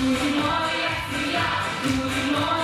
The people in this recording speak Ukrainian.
Будемо, як я, будемо.